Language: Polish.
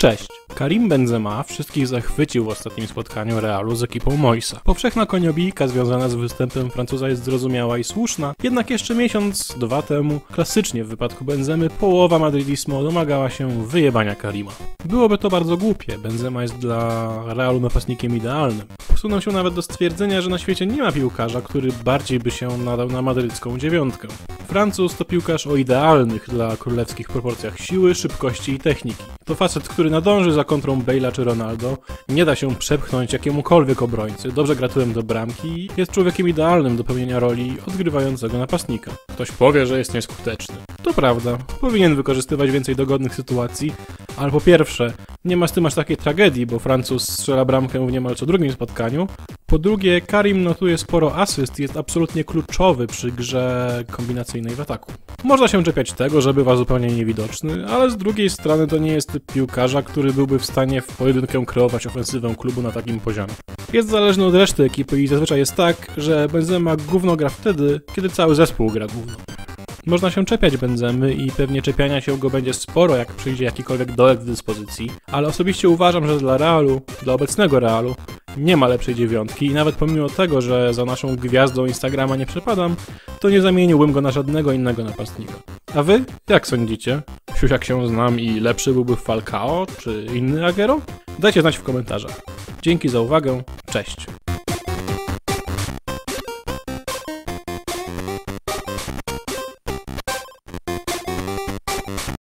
Cześć! Karim Benzema wszystkich zachwycił w ostatnim spotkaniu Realu z ekipą Moisa. Powszechna koniobijka związana z występem Francuza jest zrozumiała i słuszna, jednak jeszcze miesiąc, dwa temu, klasycznie w wypadku Benzemy, połowa madridismo domagała się wyjebania Karima. Byłoby to bardzo głupie, Benzema jest dla Realu napastnikiem idealnym. Posunął się nawet do stwierdzenia, że na świecie nie ma piłkarza, który bardziej by się nadał na madrycką dziewiątkę. Francuz to piłkarz o idealnych dla królewskich proporcjach siły, szybkości i techniki. To facet, który nadąży za kontrą Bale'a czy Ronaldo, nie da się przepchnąć jakiemukolwiek obrońcy, dobrze gratułem do bramki jest człowiekiem idealnym do pełnienia roli odgrywającego napastnika. Ktoś powie, że jest nieskuteczny. To prawda, powinien wykorzystywać więcej dogodnych sytuacji, ale po pierwsze, nie ma z tym aż takiej tragedii, bo Francuz strzela bramkę w niemal co drugim spotkaniu. Po drugie, Karim notuje sporo asyst i jest absolutnie kluczowy przy grze kombinacyjnej w ataku. Można się czepiać tego, że bywa zupełnie niewidoczny, ale z drugiej strony to nie jest typ piłkarza, który byłby w stanie w pojedynkę kreować ofensywę klubu na takim poziomie. Jest zależny od reszty ekipy i zazwyczaj jest tak, że Benzema gówno gra wtedy, kiedy cały zespół gra gówno. Można się czepiać Benzemy i pewnie czepiania się go będzie sporo, jak przyjdzie jakikolwiek dołek do dyspozycji, ale osobiście uważam, że dla Realu, dla obecnego Realu, nie ma lepszej dziewiątki i nawet pomimo tego, że za naszą gwiazdą Instagrama nie przepadam, to nie zamieniłbym go na żadnego innego napastnika. A wy? Jak sądzicie? Siusiak się znam i lepszy byłby Falcao czy inny Agero? Dajcie znać w komentarzach. Dzięki za uwagę, cześć.